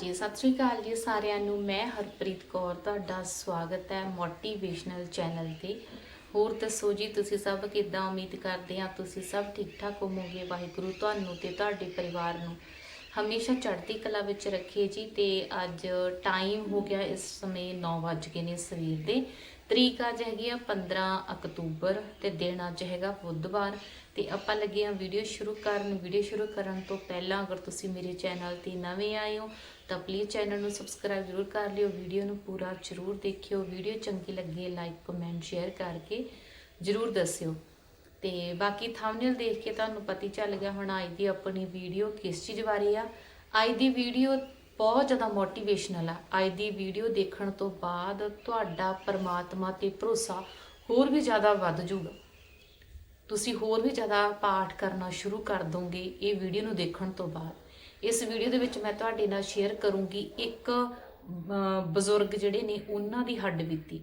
ਹਾਂਜੀ ਸਤਿ ਸ਼੍ਰੀ ਅਕਾਲ ਜੀ ਸਾਰਿਆਂ ਨੂੰ। ਮੈਂ ਹਰਪ੍ਰੀਤ ਕੌਰ, ਤੁਹਾਡਾ ਸਵਾਗਤ ਹੈ ਮੋਟੀਵੇਸ਼ਨਲ ਚੈਨਲ ਤੇ। ਹੋਰ ਦੱਸੋ ਜੀ, ਤੁਸੀਂ ਸਭ ਕਿੱਦਾਂ? ਉਮੀਦ ਕਰਦੇ ਆ ਤੁਸੀਂ ਸਭ ਠੀਕ ਠਾਕ ਹੋਵੋਗੇ। ਵਾਹਿਗੁਰੂ ਤੁਹਾਨੂੰ ਤੇ ਤੁਹਾਡੇ ਪਰਿਵਾਰ ਨੂੰ ਹਮੇਸ਼ਾ ਚੜ੍ਹਦੀ ਕਲਾ ਵਿੱਚ ਰੱਖੇ ਜੀ। ਤੇ ਅੱਜ ਟਾਈਮ ਹੋ ਗਿਆ ਇਸ ਸਮੇਂ 9 ਵੱਜ ਗਏ ਨੇ ਸਵੇਰ ਦੇ। ਤਰੀਕ ਅੱਜ ਹੈਗੀ ਆ 15 ਅਕਤੂਬਰ ਤੇ ਦਿਨ ਅੱਜ ਹੈਗਾ ਬੁੱਧਵਾਰ। ਤੇ ਆਪਾਂ ਲੱਗੇ ਆ ਵੀਡੀਓ ਸ਼ੁਰੂ ਕਰਨ। ਵੀਡੀਓ ਸ਼ੁਰੂ ਕਰਨ ਤੋਂ ਪਹਿਲਾਂ ਅਗਰ ਤੁਸੀਂ ਮੇਰੇ ਚੈਨਲ ਤੇ ਨਵੇਂ ਆਏ ਹੋ ਤਾਂ ਪਲੀਜ਼ ਚੈਨਲ ਨੂੰ ਸਬਸਕ੍ਰਾਈਬ ਜ਼ਰੂਰ ਕਰ ਲਿਓ ਵੀਡੀਓ ਨੂੰ ਪੂਰਾ ਜ਼ਰੂਰ ਦੇਖਿਓ ਵੀਡੀਓ ਚੰਗੀ ਲੱਗੀ ਹੈ ਲਾਈਕ ਕਮੈਂਟ ਸ਼ੇਅਰ ਕਰਕੇ ਜ਼ਰੂਰ ਦੱਸਿਓ। ਤੇ ਬਾਕੀ ਥੰਬਨੇਲ ਦੇਖ ਕੇ ਤੁਹਾਨੂੰ ਪਤਾ ਹੀ ਚੱਲ ਗਿਆ ਹੁਣ ਅੱਜ ਦੀ ਆਪਣੀ ਵੀਡੀਓ ਕਿਸ ਚੀਜ਼ ਬਾਰੇ ਆ। ਅੱਜ ਦੀ ਵੀਡੀਓ ਬਹੁਤ ਜ਼ਿਆਦਾ ਮੋਟੀਵੇਸ਼ਨਲ ਆ। ਅੱਜ ਦੀ ਵੀਡੀਓ ਦੇਖਣ ਤੋਂ ਬਾਅਦ ਤੁਹਾਡਾ ਪਰਮਾਤਮਾ ਤੇ ਭਰੋਸਾ ਹੋਰ ਵੀ ਜ਼ਿਆਦਾ ਵੱਧ ਜਾਊਗਾ। ਤੁਸੀਂ ਹੋਰ ਵੀ ਜ਼ਿਆਦਾ ਪਾਠ ਕਰਨਾ ਸ਼ੁਰੂ ਕਰ ਦੋਗੇ ਇਹ ਵੀਡੀਓ ਨੂੰ ਦੇਖਣ ਤੋਂ ਬਾਅਦ। ਇਸ ਵੀਡੀਓ ਦੇ ਵਿੱਚ ਮੈਂ ਤੁਹਾਡੇ ਨਾਲ ਸ਼ੇਅਰ ਕਰੂੰਗੀ ਇੱਕ ਬਜ਼ੁਰਗ ਜਿਹੜੇ ਨੇ ਉਹਨਾਂ ਦੀ ਹੱਡ ਬੀਤੀ।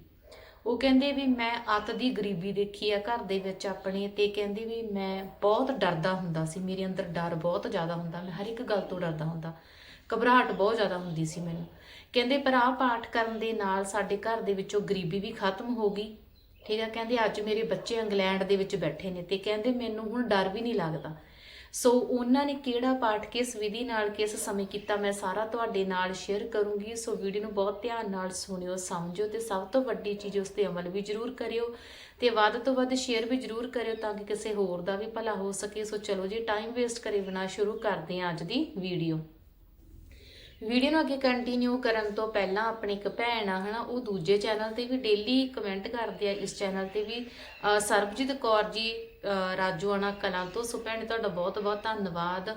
ਉਹ ਕਹਿੰਦੇ ਵੀ ਮੈਂ ਅੱਤ ਦੀ ਗਰੀਬੀ ਦੇਖੀ ਆ ਘਰ ਦੇ ਵਿੱਚ ਆਪਣੇ ਤੇ ਕਹਿੰਦੇ ਵੀ ਮੈਂ ਬਹੁਤ ਡਰਦਾ ਹੁੰਦਾ ਸੀ, ਮੇਰੇ ਅੰਦਰ ਡਰ ਬਹੁਤ ਜ਼ਿਆਦਾ ਹੁੰਦਾ, ਮੈਂ ਹਰ ਇੱਕ ਗੱਲ ਤੋਂ ਡਰਦਾ ਹੁੰਦਾ। ਘਬਰਾਹਟ ਬਹੁਤ ਜ਼ਿਆਦਾ ਹੁੰਦੀ ਸੀ ਮੈਨੂੰ। ਕਹਿੰਦੇ ਪਰ ਆਹ ਪਾਠ ਕਰਨ ਦੇ ਨਾਲ ਸਾਡੇ ਘਰ ਦੇ ਵਿੱਚੋਂ ਗਰੀਬੀ ਵੀ ਖਤਮ ਹੋ ਗਈ। ਠੀਕ ਆ, ਕਹਿੰਦੇ ਅੱਜ ਮੇਰੇ ਬੱਚੇ ਇੰਗਲੈਂਡ ਦੇ ਵਿੱਚ ਬੈਠੇ ਨੇ ਤੇ ਕਹਿੰਦੇ ਮੈਨੂੰ ਹੁਣ ਡਰ ਵੀ ਨਹੀਂ ਲੱਗਦਾ। ਸੋ ਉਹਨਾਂ ਨੇ ਕਿਹੜਾ ਪਾਠ ਕਿਸ ਵਿਧੀ ਨਾਲ ਕਿਸ ਸਮੇਂ ਕੀਤਾ ਮੈਂ ਸਾਰਾ ਤੁਹਾਡੇ ਨਾਲ ਸ਼ੇਅਰ ਕਰੂੰਗੀ। ਸੋ ਵੀਡੀਓ ਨੂੰ ਬਹੁਤ ਧਿਆਨ ਨਾਲ ਸੁਣਿਓ, ਸਮਝਿਓ ਤੇ ਸਭ ਤੋਂ ਵੱਡੀ ਚੀਜ਼ ਉਸ ਤੇ ਅਮਲ ਵੀ ਜ਼ਰੂਰ ਕਰਿਓ ਤੇ ਵੱਧ ਤੋਂ ਵੱਧ ਸ਼ੇਅਰ ਵੀ ਜ਼ਰੂਰ ਕਰਿਓ ਤਾਂ ਕਿ ਕਿਸੇ ਹੋਰ ਦਾ ਵੀ ਭਲਾ ਹੋ ਸਕੇ। ਸੋ ਚਲੋ ਜੀ ਟਾਈਮ ਵੇਸਟ ਕਰੇ ਬਿਨਾ ਸ਼ੁਰੂ ਕਰਦੇ ਹਾਂ ਅੱਜ ਦੀ ਵੀਡੀਓ ਵੀਡੀਓ ਨੂੰ ਅੱਗੇ ਕੰਟੀਨਿਊ ਕਰਨ ਤੋਂ ਪਹਿਲਾਂ ਆਪਣੀ ਇੱਕ ਭੈਣ ਆ, ਹਨਾ, ਉਹ ਦੂਜੇ ਚੈਨਲ ਤੇ ਵੀ ਡੇਲੀ ਕਮੈਂਟ ਕਰਦੇ ਆ। ਇਸ ਚੈਨਲ ਤੇ ਵੀ ਸਰਬਜੀਤ ਕੌਰ ਜੀ ਰਾਜੂਆਣਾ ਕਲਾਂ ਤੋਂ। ਸੋ ਭੈਣ, ਤੁਹਾਡਾ ਬਹੁਤ ਬਹੁਤ ਧੰਨਵਾਦ।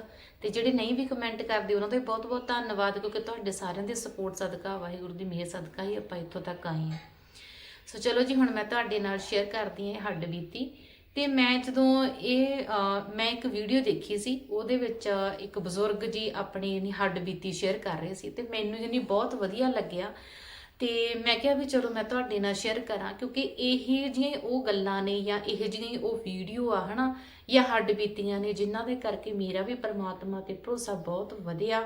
ਤੇ ਜਿਹੜੇ ਨਹੀਂ ਵੀ ਕਮੈਂਟ ਕਰਦੇ, ਉਹਨਾਂ ਦਾ ਵੀ ਬਹੁਤ ਬਹੁਤ ਧੰਨਵਾਦ, ਕਿਉਂਕਿ ਤੁਹਾਡੇ ਸਾਰਿਆਂ ਦੇ ਸਪੋਰਟ ਸਦਕਾ, ਵਾਹਿਗੁਰੂ ਦੀ ਮਿਹਰ ਸਦਕਾ ਹੀ ਆਪਾਂ ਇੱਥੋਂ ਤੱਕ ਆਏ ਹਾਂ। ਸੋ ਚਲੋ ਜੀ, ਹੁਣ ਮੈਂ ਤੁਹਾਡੇ ਨਾਲ ਸ਼ੇਅਰ ਕਰਦੀ ਹਾਂ ਇਹ ਹੱਡ ਬੀਤੀ। ਤੇ ਮੈਂ ਜਦੋਂ ਇਹ ਮੈਂ ਇੱਕ ਵੀਡੀਓ ਦੇਖੀ ਸੀ, ਉਹਦੇ ਵਿੱਚ ਇੱਕ ਬਜ਼ੁਰਗ ਜੀ ਆਪਣੀ ਹੱਡ ਬੀਤੀ ਸ਼ੇਅਰ ਕਰ ਰਹੇ ਸੀ। ਤੇ ਮੈਨੂੰ ਜਾਨੀ ਬਹੁਤ ਵਧੀਆ ਲੱਗਿਆ। ਤੇ ਮੈਂ ਕਿਹਾ ਵੀ ਚਲੋ ਮੈਂ ਤੁਹਾਡੇ ਨਾਲ ਸ਼ੇਅਰ ਕਰਾਂ, ਕਿਉਂਕਿ ਇਹ ਜਿਹੀਆਂ ਉਹ ਗੱਲਾਂ ਨੇ ਜਾਂ ਇਹ ਜਿਹੀਆਂ ਉਹ ਵੀਡੀਓ ਆ, ਹਨਾ, ਜਾਂ ਹੱਡ ਬੀਤੀਆਂ ਨੇ, ਜਿਨ੍ਹਾਂ ਦੇ ਕਰਕੇ ਮੇਰਾ ਵੀ ਪਰਮਾਤਮਾ ਤੇ ਭਰੋਸਾ ਬਹੁਤ ਵਧਿਆ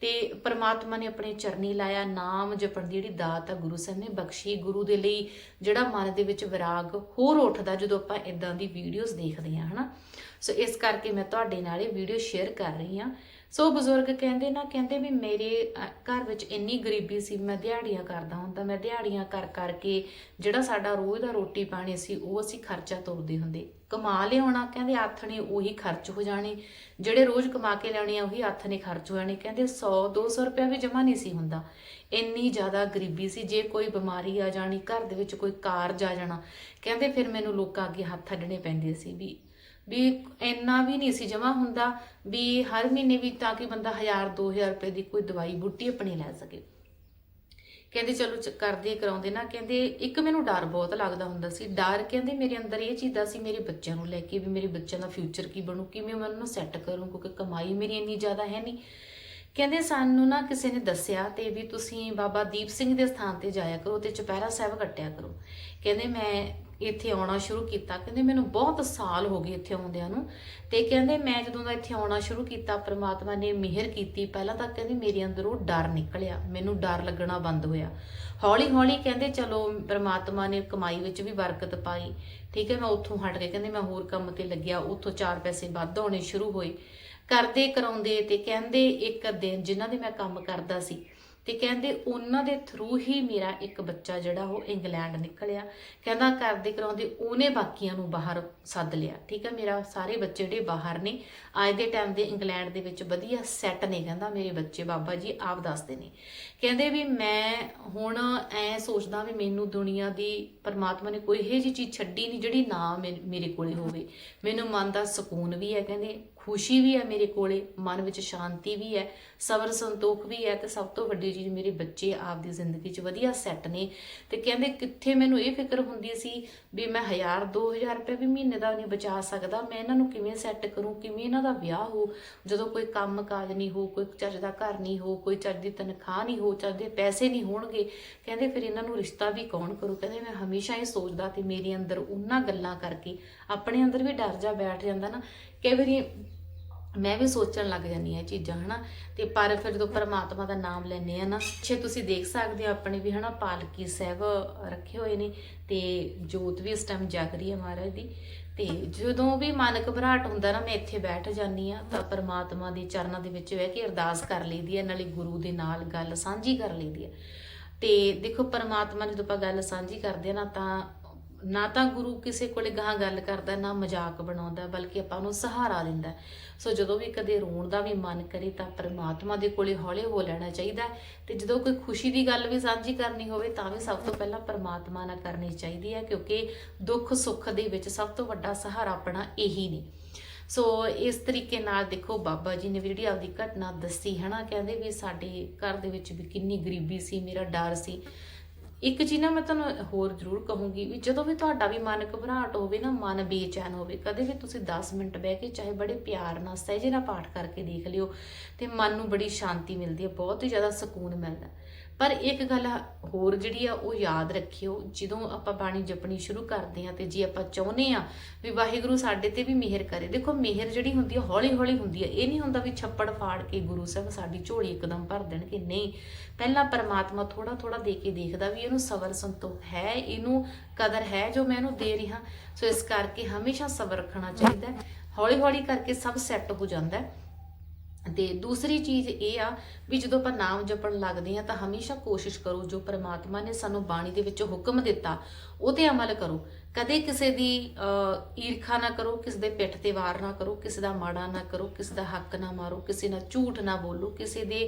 ਤੇ ਪਰਮਾਤਮਾ ਨੇ ਆਪਣੇ ਚਰਨੀ ਲਾਇਆ, ਨਾਮ ਜਪਣ ਦੀ ਜਿਹੜੀ ਦਾਤ ਆ, ਗੁਰੂ ਸਾਹਿਬ ਨੇ ਬਖਸ਼ੀ, ਗੁਰੂ ਦੇ ਲਈ ਜਿਹੜਾ ਮਨ ਦੇ ਵਿੱਚ ਵਿਰਾਗ ਹੋਰ ਉੱਠਦਾ ਜਦੋਂ ਆਪਾਂ ਇਦਾਂ ਦੀ ਵੀਡੀਓਜ਼ ਦੇਖਦੇ ਹਾਂ, ਹਨਾ। ਸੋ ਇਸ ਕਰਕੇ ਮੈਂ ਤੁਹਾਡੇ ਨਾਲ ਇਹ ਵੀਡੀਓ ਸ਼ੇਅਰ ਕਰ ਰਹੀ ਹਾਂ। ਸੋ ਬਜ਼ੁਰਗ ਕਹਿੰਦੇ ਨਾ, ਕਹਿੰਦੇ ਵੀ ਮੇਰੇ ਘਰ ਵਿੱਚ ਇੰਨੀ ਗਰੀਬੀ ਸੀ, ਮੈਂ ਦਿਹਾੜੀਆਂ ਕਰਦਾ ਹੁੰਦਾ, ਮੈਂ ਦਿਹਾੜੀਆਂ ਕਰ, ਕਰਕੇ ਜਿਹੜਾ ਸਾਡਾ ਰੋਜ਼ ਦਾ ਰੋਟੀ ਪਾਣੀ ਸੀ, ਉਹ ਅਸੀਂ ਖਰਚਾ ਤੋਰਦੇ ਹੁੰਦੇ। ਕਮਾ ਲਿਆਉਣਾ, ਕਹਿੰਦੇ ਹੱਥ ਨੇ ਉਹੀ ਖਰਚ ਹੋ ਜਾਣੇ। ਜਿਹੜੇ ਰੋਜ਼ ਕਮਾ ਕੇ ਲਿਆਉਣੇ ਆ, ਉਹੀ ਹੱਥ ਨੇ ਖਰਚ ਹੋ ਜਾਣੇ। ਕਹਿੰਦੇ 100 200 ਰੁਪਇਆ ਵੀ ਜਮਾ ਨਹੀਂ ਸੀ ਹੁੰਦਾ। ਇੰਨੀ ਜ਼ਿਆਦਾ ਗਰੀਬੀ ਸੀ, ਜੇ ਕੋਈ ਬਿਮਾਰੀ ਆ ਜਾਣੀ, ਘਰ ਦੇ ਵਿੱਚ ਕੋਈ ਕਾਰਜ ਆ ਜਾਣਾ, ਕਹਿੰਦੇ ਫਿਰ ਮੈਨੂੰ ਲੋਕਾਂ ਅੱਗੇ ਹੱਥ ਅੱਡਣੇ ਪੈਂਦੇ ਸੀ ਵੀ ਵੀ ਇੰਨਾ ਵੀ ਨਹੀਂ ਸੀ ਜਮਾ ਹੁੰਦਾ ਵੀ ਹਰ ਮਹੀਨੇ ਵੀ ਤਾਂ ਕਿ ਬੰਦਾ 1000 2000 ਰੁਪਏ ਦੀ ਕੋਈ ਦਵਾਈ, ਬੂਟੀ ਆਪਣੀ ਲੈ ਸਕੇ। ਕਹਿੰਦੇ ਚਲੋ ਕਰਦੇ ਕਰਾਉਂਦੇ ਨਾ, ਕਹਿੰਦੇ ਇੱਕ ਮੈਨੂੰ ਡਰ ਬਹੁਤ ਲੱਗਦਾ ਹੁੰਦਾ ਸੀ, ਡਰ ਕਹਿੰਦੇ ਮੇਰੇ ਅੰਦਰ ਇਹ ਚੀਜ਼ ਦਾ ਸੀ ਮੇਰੇ ਬੱਚਿਆਂ ਨੂੰ ਲੈ ਕੇ ਵੀ ਮੇਰੇ ਬੱਚਿਆਂ ਦਾ ਫਿਊਚਰ ਕੀ ਬਣੂ, ਕਿਵੇਂ ਮੈਂ ਉਹਨਾਂ ਨੂੰ ਸੈੱਟ ਕਰੂੰ, ਕਿਉਂਕਿ ਕਮਾਈ ਮੇਰੀ ਇੰਨੀ ਜ਼ਿਆਦਾ ਹੈ ਨਹੀਂ। ਕਹਿੰਦੇ ਸਾਨੂੰ ਨਾ ਕਿਸੇ ਨੇ ਦੱਸਿਆ ਤੇ ਵੀ ਤੁਸੀਂ ਬਾਬਾ ਦੀਪ ਸਿੰਘ ਦੇ ਸਥਾਨ ਤੇ ਜਾਇਆ ਕਰੋ ਤੇ ਚੁਪਹਿਰਾ ਸਾਹਿਬ ਕੱਟਿਆ ਕਰੋ। ਕਹਿੰਦੇ ਮੈਂ ਇੱਥੇ ਆਉਣਾ ਸ਼ੁਰੂ ਕੀਤਾ। ਕਹਿੰਦੇ ਮੈਨੂੰ ਬਹੁਤ ਸਾਲ ਹੋ ਗਏ ਇੱਥੇ ਆਉਂਦਿਆਂ ਨੂੰ। ਤੇ ਕਹਿੰਦੇ ਮੈਂ ਜਦੋਂ ਦਾ ਇੱਥੇ ਆਉਣਾ ਸ਼ੁਰੂ ਕੀਤਾ, ਪ੍ਰਮਾਤਮਾ ਨੇ ਮਿਹਰ ਕੀਤੀ, ਪਹਿਲਾਂ ਤਾਂ ਕਹਿੰਦੇ ਮੇਰੇ ਅੰਦਰੋਂ ਡਰ ਨਿਕਲਿਆ। ਮੈਨੂੰ ਡਰ ਲੱਗਣਾ ਬੰਦ ਹੋਇਆ। ਹੌਲੀ ਹੌਲੀ ਕਹਿੰਦੇ ਚਲੋ ਪ੍ਰਮਾਤਮਾ ਨੇ ਕਮਾਈ ਵਿੱਚ ਵੀ ਬਰਕਤ ਪਾਈ। ਠੀਕ ਹੈ, ਮੈਂ ਉੱਥੋਂ ਹਟ ਕੇ ਕਹਿੰਦੇ ਮੈਂ ਹੋਰ ਕੰਮ ਤੇ ਲੱਗਿਆ। ਉੱਥੋਂ ਚਾਰ ਪੈਸੇ ਵੱਧ ਆਉਣੇ ਸ਼ੁਰੂ ਹੋਏ। ਕਰਦੇ ਕਰਾਉਂਦੇ ਤੇ ਕਹਿੰਦੇ ਇੱਕ ਦਿਨ ਜਿਨ੍ਹਾਂ ਦੇ ਮੈਂ ਕੰਮ ਕਰਦਾ ਸੀ ਤੇ ਕਹਿੰਦੇ ਉਹਨਾਂ ਦੇ ਥਰੂ ਹੀ ਮੇਰਾ ਇੱਕ ਬੱਚਾ ਜਿਹੜਾ ਉਹ ਇੰਗਲੈਂਡ ਨਿਕਲਿਆ। ਕਹਿੰਦਾ ਕਰਦੇ ਕਰਾਉਂਦੇ ਉਹਨੇ ਬਾਕੀਆਂ ਨੂੰ ਬਾਹਰ ਸੱਦ ਲਿਆ। ਠੀਕ ਹੈ ਮੇਰਾ ਸਾਰੇ ਬੱਚੇ ਜਿਹੜੇ ਬਾਹਰ ਨੇ, ਅੱਜ ਦੇ ਟਾਈਮ ਦੇ ਇੰਗਲੈਂਡ ਦੇ ਵਿੱਚ ਵਧੀਆ ਸੈੱਟ ਨੇ, ਕਹਿੰਦਾ ਮੇਰੇ ਬੱਚੇ ਬਾਬਾ ਜੀ, ਆਪ ਦੱਸਦੇ ਨੇ। ਕਹਿੰਦੇ ਵੀ ਮੈਂ ਹੁਣ ਐ ਸੋਚਦਾ ਵੀ ਮੈਨੂੰ ਦੁਨੀਆ ਦੀ ਪਰਮਾਤਮਾ ਨੇ ਕੋਈ ਇਹੋ ਜਿਹੀ ਚੀਜ਼ ਛੱਡੀ ਨਹੀਂ ਜਿਹੜੀ ਨਾ ਮੇ- ਮੇਰੇ ਕੋਲੇ ਹੋਵੇ। ਮੈਨੂੰ ਮਨ ਦਾ ਸਕੂਨ ਵੀ ਹੈ, ਕਹਿੰਦੇ ਖੁਸ਼ੀ ਵੀ ਹੈ ਮੇਰੇ ਕੋਲੇ, ਮਨ ਵਿੱਚ ਸ਼ਾਂਤੀ ਵੀ ਹੈ, ਸਬਰ ਸੰਤੋਖ ਵੀ ਹੈ, ਤੇ ਸਭ ਤੋਂ ਵੱਡੀ ਚੀਜ਼ ਮੇਰੇ ਬੱਚੇ ਆਪ ਦੀ ਜ਼ਿੰਦਗੀ 'ਚ ਵਧੀਆ ਸੈੱਟ ਨੇ। ਤੇ ਕਹਿੰਦੇ ਕਿੱਥੇ ਮੈਨੂੰ ਇਹ ਫਿਕਰ ਹੁੰਦੀ ਸੀ ਵੀ ਮੈਂ 1000 2000 ਰੁਪਏ ਵੀ ਮਹੀਨੇ ਦਾ ਨਹੀਂ ਬਚਾ ਸਕਦਾ, ਮੈਂ ਇਹਨਾਂ ਨੂੰ ਕਿਵੇਂ ਸੈੱਟ ਕਰੂੰ, ਕਿਵੇਂ ਇਹਨਾਂ ਦਾ ਵਿਆਹ ਹੋ, ਜਦੋਂ ਕੋਈ ਕੰਮ ਕਾਜ ਨਹੀਂ ਹੋ, ਕੋਈ ਚੱਜ ਦਾ ਘਰ ਨਹੀਂ ਹੋ, ਕੋਈ ਚੱਜ ਦੀ ਤਨਖਾਹ ਨਹੀਂ ਹੋ, ਚੱਜ ਦੇ ਪੈਸੇ ਨਹੀਂ ਹੋਣਗੇ, ਕਹਿੰਦੇ ਫਿਰ ਇਹਨਾਂ ਨੂੰ ਰਿਸ਼ਤਾ ਵੀ ਕੌਣ ਕਰੂ? ਕਹਿੰਦੇ ਮੈਂ ਹਮੇਸ਼ਾ ਇਹ ਸੋਚਦਾ ਤੇ ਮੇਰੇ ਅੰਦਰ ਉਹਨਾਂ ਗੱਲਾਂ ਕਰਕੇ, ਆਪਣੇ ਅੰਦਰ ਵੀ ਡਰ ਜਾ ਬੈਠ ਜਾਂਦਾ ਨਾ, ਕਈ ਵਾਰੀ ਮੈਂ ਵੀ ਸੋਚਣ ਲੱਗ ਜਾਂਦੀ ਹਾਂ ਇਹ ਚੀਜ਼ਾਂ, ਹਨਾ। ਤੇ ਪਰ ਫਿਰ ਜਦੋਂ ਪਰਮਾਤਮਾ ਦਾ ਨਾਮ ਲੈਂਦੇ ਆ ਨਾ ਛੇ ਤੁਸੀਂ ਦੇਖ ਸਕਦੇ ਹੋ ਆਪਣੇ ਵੀ, ਹਨਾ, ਪਾਲਕੀ ਸਾਹਿਬ ਰੱਖੇ ਹੋਏ ਨੇ ਤੇ ਜੋਤ ਵੀ ਇਸ ਟਾਈਮ ਜਗ ਰਹੀ ਹੈ ਮਹਾਰਾਜ ਦੀ। ਤੇ ਜਦੋਂ ਵੀ ਮਨ ਘਬਰਾਹਟ ਹੁੰਦਾ ਨਾ, ਮੈਂ ਇੱਥੇ ਬੈਠ ਜਾਂਦੀ ਆ ਤਾਂ ਪਰਮਾਤਮਾ ਦੇ ਚਰਨਾਂ ਦੇ ਵਿੱਚ ਬਹਿ ਕੇ ਅਰਦਾਸ ਕਰ ਲਈਦੀ ਹੈ, ਨਾਲੇ ਗੁਰੂ ਦੇ ਨਾਲ ਗੱਲ ਸਾਂਝੀ ਕਰ ਲਈਦੀ ਹੈ। ਤੇ ਦੇਖੋ, ਪਰਮਾਤਮਾ ਜਦੋਂ ਆਪਾਂ ਗੱਲ ਸਾਂਝੀ ਕਰਦੇ ਆ ਨਾ, ਤਾਂ ਨਾ ਤਾਂ ਗੁਰੂ ਕਿਸੇ ਕੋਲੇ ਗਾਂ ਗੱਲ ਕਰਦਾ, ਨਾ ਮਜ਼ਾਕ ਬਣਾਉਂਦਾ, ਬਲਕਿ ਆਪਾਂ ਨੂੰ ਸਹਾਰਾ ਦਿੰਦਾ। ਸੋ ਜਦੋਂ ਵੀ ਕਦੇ ਰੋਣ ਦਾ ਵੀ ਮਨ ਕਰੇ ਤਾਂ ਪਰਮਾਤਮਾ ਦੇ ਕੋਲੇ ਹੌਲੇ ਹੋ ਲੈਣਾ ਚਾਹੀਦਾ ਹੈ ਤੇ ਜਦੋਂ ਕੋਈ ਖੁਸ਼ੀ ਦੀ ਗੱਲ ਵੀ ਸਾਂਝੀ ਕਰਨੀ ਹੋਵੇ ਤਾਂ ਵੀ ਸਭ ਤੋਂ ਪਹਿਲਾਂ ਪਰਮਾਤਮਾ ਨਾਲ ਕਰਨੀ ਚਾਹੀਦੀ ਹੈ, ਕਿਉਂਕਿ ਦੁੱਖ ਸੁੱਖ ਦੇ ਵਿੱਚ ਸਭ ਤੋਂ ਵੱਡਾ ਸਹਾਰਾ ਆਪਣਾ ਇਹੀ ਨੇ। ਸੋ ਇਸ ਤਰੀਕੇ ਨਾਲ ਦੇਖੋ ਬਾਬਾ ਜੀ ਨੇ ਵੀ ਜਿਹੜੀ ਆਪਦੀ ਘਟਨਾ ਦੱਸੀ, ਹਨਾ, ਕਹਿੰਦੇ ਵੀ ਸਾਡੇ ਘਰ ਦੇ ਵਿੱਚ ਵੀ ਕਿੰਨੀ ਗਰੀਬੀ ਸੀ, ਮੇਰਾ ਡਰ ਸੀ। ਇੱਕ ਚੀਜ਼ ਨਾ ਮੈਂ ਤੁਹਾਨੂੰ ਹੋਰ ਜ਼ਰੂਰ ਕਹੂੰਗੀ ਵੀ ਜਦੋਂ ਵੀ ਤੁਹਾਡਾ ਵੀ ਮਨ ਘਬਰਾਹਟ ਹੋਵੇ ਨਾ, ਮਨ ਬੇਚੈਨ ਹੋਵੇ, ਕਦੇ ਵੀ ਤੁਸੀਂ 10 ਮਿੰਟ ਬਹਿ ਕੇ ਚਾਹੇ ਬੜੇ ਪਿਆਰ ਨਾਲ ਸਹਿਜੇ ਨਾਲ ਪਾਠ ਕਰਕੇ ਦੇਖ ਲਿਓ ਤੇ ਮਨ ਨੂੰ ਬੜੀ ਸ਼ਾਂਤੀ ਮਿਲਦੀ ਹੈ, ਬਹੁਤ ਹੀ ਜ਼ਿਆਦਾ ਸਕੂਨ ਮਿਲਦਾ ਪਰ ਇੱਕ ਗੱਲ ਹੋਰ ਜਿਹੜੀ ਆ, ਉਹ ਯਾਦ ਰੱਖਿਓ, ਜਦੋਂ ਆਪਾਂ ਬਾਣੀ ਜਪਣੀ ਸ਼ੁਰੂ ਕਰਦੇ ਆ ਤੇ ਜੇ ਆਪਾਂ ਚਾਹੁੰਦੇ ਆ ਵੀ ਵਾਹਿਗੁਰੂ ਸਾਡੇ ਤੇ ਵੀ ਮਿਹਰ ਕਰੇ, ਦੇਖੋ ਮਿਹਰ ਜਿਹੜੀ ਹੁੰਦੀ ਆ ਹੌਲੀ ਹੌਲੀ ਹੁੰਦੀ ਆ। ਇਹ ਨਹੀਂ ਹੁੰਦਾ ਵੀ ਛੱਪੜ ਫਾੜ ਕੇ ਗੁਰੂ ਸਾਹਿਬ ਸਾਡੀ ਝੋਲੀ ਇੱਕਦਮ ਭਰ ਦੇਣਗੇ। ਨਹੀਂ, ਪਹਿਲਾਂ ਪਰਮਾਤਮਾ ਥੋੜਾ ਥੋੜਾ ਦੇ ਕੇ ਦੇਖਦਾ ਵੀ ਇਹਨੂੰ ਸਬਰ ਸੰਤੋਖ ਹੈ, ਇਹਨੂੰ ਕਦਰ ਹੈ ਜੋ ਮੈਂ ਇਹਨੂੰ ਦੇ ਰਿਹਾ। ਸੋ ਇਸ ਕਰਕੇ ਹਮੇਸ਼ਾ ਸਬਰ ਰੱਖਣਾ ਚਾਹੀਦਾ ਹੌਲੀ ਹੌਲੀ ਕਰਕੇ ਸਭ ਸੈੱਟ ਹੋ ਜਾਂਦਾ ਹੈ। ਤੇ ਦੂਸਰੀ ਚੀਜ਼ ਇਹ ਆ ਵੀ ਜਦੋਂ ਆਪਾਂ ਨਾਮ ਜਪਣ ਲੱਗਦੇ ਆ ਤਾਂ ਹਮੇਸ਼ਾ ਕੋਸ਼ਿਸ਼ ਕਰੋ ਜੋ ਪ੍ਰਮਾਤਮਾ ਨੇ ਸਾਨੂੰ ਬਾਣੀ ਦੇ ਵਿੱਚ ਹੁਕਮ ਦਿੱਤਾ, ਉਹ ਤੇ ਅਮਲ ਕਰੋ। ਕਦੇ ਕਿਸੇ ਦੀ ਈਰਖਾ ਨਾ ਕਰੋ, ਕਿਸੇ ਦੇ ਪਿੱਠ ਤੇ ਵਾਰ ਨਾ ਕਰੋ, ਕਿਸੇ ਦਾ ਮਾੜਾ ਨਾ ਕਰੋ, ਕਿਸੇ ਦਾ ਹੱਕ ਨਾ ਮਾਰੋ, ਕਿਸੇ ਨਾਲ ਝੂਠ ਨਾ ਬੋਲੋ, ਕਿਸੇ ਦੇ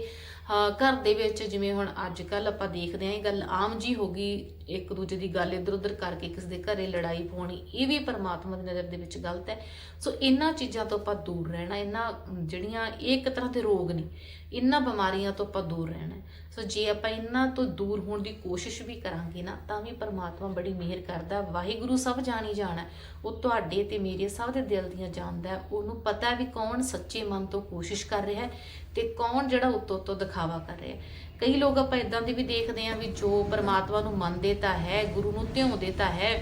ਘਰ ਦੇ ਵਿੱਚ ਜਿਵੇਂ ਹੁਣ ਅੱਜ ਕੱਲ ਆਪਾਂ ਦੇਖਦੇ ਆਂ ਇਹ ਗੱਲ ਆਮ ਜੀ ਹੋ ਗਈ, ਇੱਕ ਦੂਜੇ ਦੀ ਗੱਲ ਇੱਧਰ ਉੱਧਰ ਕਰਕੇ ਕਿਸੇ ਦੇ ਘਰੇ ਲੜਾਈ ਪਾਉਣੀ, ਇਹ ਵੀ ਪਰਮਾਤਮਾ ਦੀ ਨਜ਼ਰ ਦੇ ਵਿੱਚ ਗਲਤ ਹੈ। ਸੋ ਇਹਨਾਂ ਚੀਜ਼ਾਂ ਤੋਂ ਆਪਾਂ ਦੂਰ ਰਹਿਣਾ, ਇਹਨਾਂ ਜਿਹੜੀਆਂ, ਇਹ ਇੱਕ ਤਰ੍ਹਾਂ ਦੇ ਰੋਗ ਨੇ, ਇਹਨਾਂ ਬਿਮਾਰੀਆਂ ਤੋਂ ਆਪਾਂ ਦੂਰ ਰਹਿਣਾ ਸੋ ਜੇ ਆਪਾਂ ਇਹਨਾਂ ਤੋਂ ਦੂਰ ਹੋਣ ਦੀ ਕੋਸ਼ਿਸ਼ ਵੀ ਕਰਾਂਗੇ ਨਾ, ਤਾਂ ਵੀ ਪਰਮਾਤਮਾ ਬੜੀ ਮਿਹਰ ਕਰਦਾ, ਵਾਹਿਗੁਰੂ ਸਭ ਜਾਣੀ ਜਾਣਾ ਉਹ ਤੁਹਾਡੇ ਤੇ ਮੇਰੇ ਸਭ ਦੇ ਦਿਲ ਦੀਆਂ ਜਾਣਦਾ ਉਹਨੂੰ ਪਤਾ ਵੀ ਕੌਣ ਸੱਚੇ ਮਨ ਤੋਂ ਕੋਸ਼ਿਸ਼ ਕਰ ਰਿਹਾ ਹੈ ਤੇ ਕੌਣ ਜਿਹੜਾ ਉੱਤੋਂ ਉੱਤੋਂ ਦਿਖਾਵਾ ਕਰ ਰਿਹਾ ਕਈ ਲੋਕ ਆਪਾਂ ਇਦਾਂ ਦੀ ਵੀ ਦੇਖਦੇ ਆਂ ਵੀ ਜੋ ਪਰਮਾਤਮਾ ਨੂੰ ਮੰਨਦੇ ਤਾਂ ਹੈ, ਗੁਰੂ ਨੂੰ ਧਿਆਉਂਦੇ ਤਾਂ ਹੈ,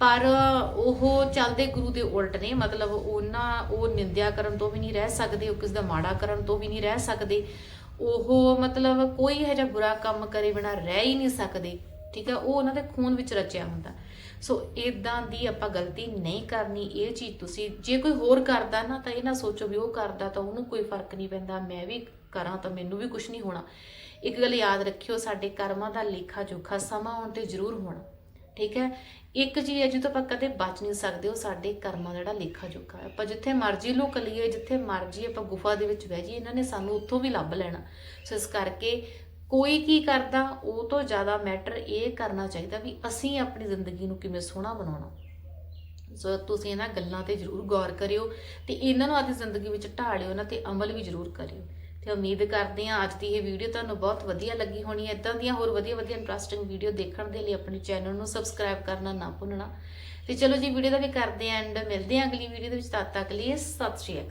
ਪਰ ਉਹ ਚੱਲਦੇ ਗੁਰੂ ਦੇ ਉਲਟ ਨੇ। ਮਤਲਬ ਉਹਨਾਂ ਉਹ ਨਿੰਦਿਆ ਕਰਨ ਤੋਂ ਵੀ ਨਹੀਂ ਰਹਿ ਸਕਦੇ, ਉਹ ਕਿਸੇ ਦਾ ਮਾੜਾ ਕਰਨ ਤੋਂ ਵੀ ਨਹੀਂ ਰਹਿ ਸਕਦੇ। ਉਹ ਮਤਲਬ ਕੋਈ ਇਹੋ ਜਿਹਾ ਬੁਰਾ ਕੰਮ ਕਰੇ ਬਿਨਾ ਰਹਿ ਹੀ ਨਹੀਂ ਸਕਦੇ। ਠੀਕ ਹੈ ਉਹ ਉਹਨਾਂ ਦੇ ਖੂਨ ਵਿੱਚ ਰਚਿਆ ਹੁੰਦਾ। ਸੋ ਇਦਾਂ ਦੀ ਆਪਾਂ ਗਲਤੀ ਨਹੀਂ ਕਰਨੀ, ਇਹ ਚੀਜ਼ ਤੁਸੀਂ ਜੇ ਕੋਈ ਹੋਰ ਕਰਦਾ ਨਾ, ਤਾਂ ਇਹ ਨਾ ਸੋਚੋ ਵੀ ਉਹ ਕਰਦਾ ਤਾਂ ਉਹਨੂੰ ਕੋਈ ਫ਼ਰਕ ਨਹੀਂ ਪੈਂਦਾ, ਮੈਂ ਵੀ ਕਰਾਂ ਤਾਂ ਮੈਨੂੰ ਵੀ ਕੁਝ ਨਹੀਂ ਹੋਣਾ। ਇੱਕ ਗੱਲ ਯਾਦ ਰੱਖਿਓ, ਸਾਡੇ ਕਰਮਾਂ ਦਾ ਲੇਖਾ ਜੋਖਾ ਸਮਾਂ ਆਉਣ ਤੇ ਜ਼ਰੂਰ ਹੋਣਾ, ਠੀਕ ਹੈ? ਇੱਕ ਚੀਜ਼ ਹੈ, ਜਿਹਤੋਂ ਆਪਾਂ ਕਦੇ ਬਚ ਨਹੀਂ ਸਕਦੇ, ਉਹ ਸਾਡੇ ਕਰਮਾਂ ਦਾ ਜਿਹੜਾ ਲੇਖਾ ਜੋਖਾ ਹੈ। ਆਪਾਂ ਜਿੱਥੇ ਮਰਜ਼ੀ ਲੁਕ ਲਈਏ, ਜਿੱਥੇ ਮਰਜ਼ੀ ਆਪਾਂ ਗੁਫਾ ਦੇ ਵਿੱਚ ਬਹਿ ਜਾਈਏ, ਇਹਨਾਂ ਨੇ ਸਾਨੂੰ ਉੱਥੋਂ ਵੀ ਲੱਭ ਲੈਣਾ। ਸੋ ਇਸ ਕਰਕੇ ਕੋਈ ਕੀ ਕਰਦਾ, ਉਹ ਤੋਂ ਜ਼ਿਆਦਾ ਮੈਟਰ ਇਹ ਕਰਨਾ ਚਾਹੀਦਾ ਵੀ ਅਸੀਂ ਆਪਣੀ ਜ਼ਿੰਦਗੀ ਨੂੰ ਕਿਵੇਂ ਸੋਹਣਾ ਬਣਾਉਣਾ। ਸੋ ਤੁਸੀਂ ਇਹਨਾਂ ਗੱਲਾਂ ਤੇ ਜ਼ਰੂਰ ਗੌਰ ਕਰਿਓ ਤੇ ਇਹਨਾਂ ਨੂੰ ਆਪਣੀ ਜ਼ਿੰਦਗੀ ਵਿੱਚ ਢਾਲਿਓ ਨਾ ਤੇ ਅਮਲ ਵੀ ਜ਼ਰੂਰ ਕਰਿਓ। ਤੇ ਉਮੀਦ ਕਰਦੇ ਹਾਂ ਅੱਜ ਦੀ ਇਹ ਵੀਡੀਓ ਤੁਹਾਨੂੰ ਬਹੁਤ ਵਧੀਆ ਲੱਗੀ ਹੋਣੀ ਹੈ। ਇਦਾਂ ਦੀਆਂ ਹੋਰ ਵਧੀਆ ਵਧੀਆ ਇੰਟਰਸਟਿੰਗ ਵੀਡੀਓ ਦੇਖਣ ਦੇ ਲਈ ਆਪਣੇ ਚੈਨਲ ਨੂੰ ਸਬਸਕ੍ਰਾਈਬ ਕਰਨਾ ਨਾ ਭੁੱਲਣਾ। ਤੇ ਚਲੋ ਜੀ ਵੀਡੀਓ ਦਾ ਵੀ ਕਰਦੇ ਆਂ ਐਂਡ ਮਿਲਦੇ ਆਂ ਅਗਲੀ ਵੀਡੀਓ ਦੇ ਵਿੱਚ। ਤਦ ਤੱਕ ਲਈ ਸਤਿ ਸ਼੍ਰੀ ਅਕਾਲ।